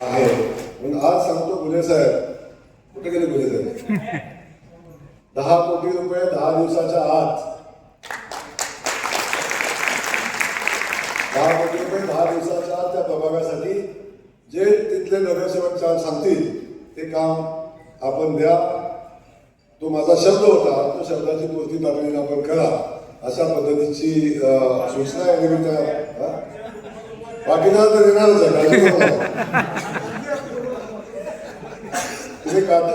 आहे. म्हणून आज सांगतो गुन्हे साहेब. कुठे गेले गुन्हे साहेब? दहा कोटी रुपये दहा दिवसाच्या आत. दहा कोटी रुपये दहा दिवसाच्या आत त्या प्रभागासाठी जे तिथले नगरसेवक चा- सांगतील ते काम आपण द्या. तो माझा शब्द होता तो शब्दाची पूर्ती तातडीने आपण करा अशा पद्धतीची सूचना आहे त्या बाकीचा तर देणारच आहे काळजी काटा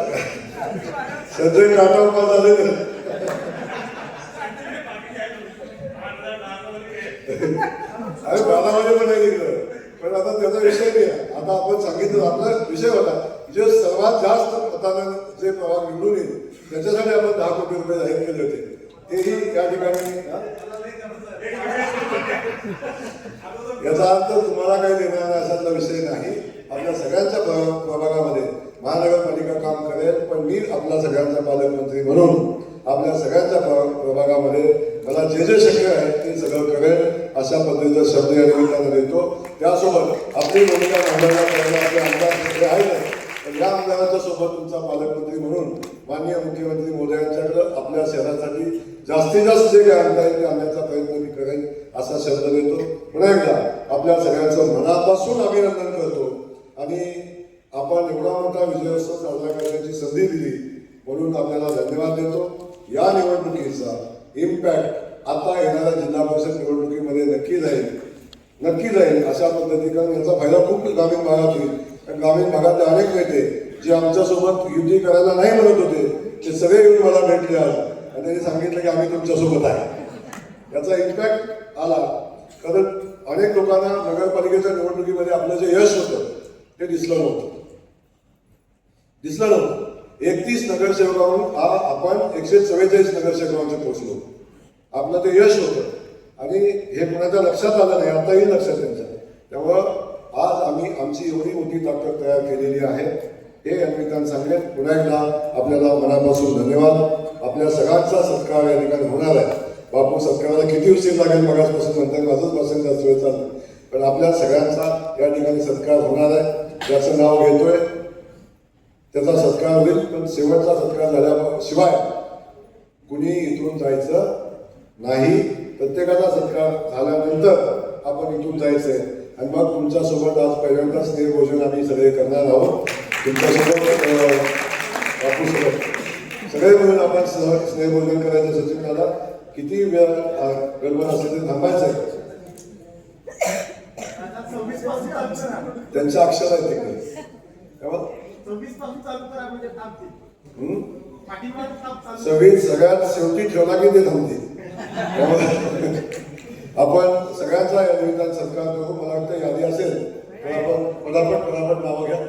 सध्या काटा उपास झाले अरे बालामध्ये पण नाही तिकडं पण आता त्याचा विषय नाही आता आपण सांगितलं आपला विषय होता. जे सर्वात जास्त मतानं जे प्रभाग निवडून येईल त्याच्यासाठी आपण दहा कोटी रुपये जाहीर केले होते. तेही या ठिकाणी याचा अर्थ तुम्हाला काही देणार नाही असातला विषय नाही. आपल्या सगळ्यांच्या प्रभागामध्ये महानगरपालिका काम करेल पण मी आपला सगळ्यांचा पालकमंत्री म्हणून आपल्या सगळ्यांच्या प्रभागामध्ये मला जे जे शक्य आहे ते सगळं करेल अशा पद्धतीचा शब्द या निमित्तानं देतो. त्यासोबत आपली भूमिका मांडायला करायला आपले आमदार सगळे आहेत. पण या आमदारांच्या सोबत तुमचा पालकमंत्री म्हणून माननीय मुख्यमंत्री मोदयांच्याकडे आपल्या शहरासाठी जास्तीत जास्त जे काही आणता येईल ते आणण्याचा प्रयत्न असा शब्द देतो. पुन्हा एकदा आपल्या सगळ्यांचं मनापासून अभिनंदन करतो. आणि आपण एवढा मोठा विजयोत्सव साजरा करण्याची संधी दिली म्हणून आपल्याला धन्यवाद देतो. या निवडणुकीचा इम्पॅक्ट आता येणाऱ्या जिल्हा परिषद निवडणुकीमध्ये नक्की जाईल. नक्की जाईल अशा पद्धतीनं याचा फायदा खूप ग्रामीण भागात होईल. कारण ग्रामीण भागातले अनेक नेते जे आमच्यासोबत युती करायला नाही म्हणत होते ते सगळे येऊन मला भेटले आज. आणि त्यांनी सांगितलं की आम्ही तुमच्यासोबत आहे. याचा इम्पॅक्ट आला. कारण अनेक लोकांना नगरपालिकेच्या निवडणुकीमध्ये आपलं जे यश होतं ते दिसलं नव्हतं. दिसलं नव्हतं. एकतीस नगरसेवकांहून आ- आपण एकशे चव्वेचाळीस नगरसेवकांचे पोहोचलो. आपलं ते यश होतं. आणि हे कोणाच्या लक्षात आलं नाही आताही लक्षात त्यांच्या त्यामुळं आज आम्ही आमची एवढी मोठी ताकद तयार केलेली आहे. हे या निमित्तानं सांगेन पुन्हा एकदा आपल्याला मनापासून धन्यवाद. आपल्या सगळ्यांचा सत्कार या ठिकाणी होणार आहे. बापू सत्काराला किती उशीर लागेल मगासपासून म्हणतात माझंच पासून जास्त वेळ चाललं पण आपल्या सगळ्यांचा या ठिकाणी सत्कार होणार आहे ज्याचं नाव घेतोय त्याचा सत्कार होईल पण शेवटचा सत्कार झाल्याशिवाय कुणी इथून जायचं नाही. प्रत्येकाचा सत्कार झाल्यानंतर आपण इथून जायचं आहे आणि मग तुमच्यासोबत आज पहिल्यांदा स्नेहभोजन आम्ही सगळे करणार आहोत. तुमच्यासोबत अं, बापूसोबत. सगळे मिळून आपण सह स्नेहभोजन करायचं सचिन दादा. किती वेळ गडबड असेल ते थांबायचं आहे. त्यांच्या अक्षर आहे ते सगळी सगळ्यात शेवटी ठेवला की ते थांबते आपण सगळ्यांचा यादी निमित्तानं सत्कार करू. मला वाटतं यादी असेल तर आपण पटापट पटापट नावं घ्या.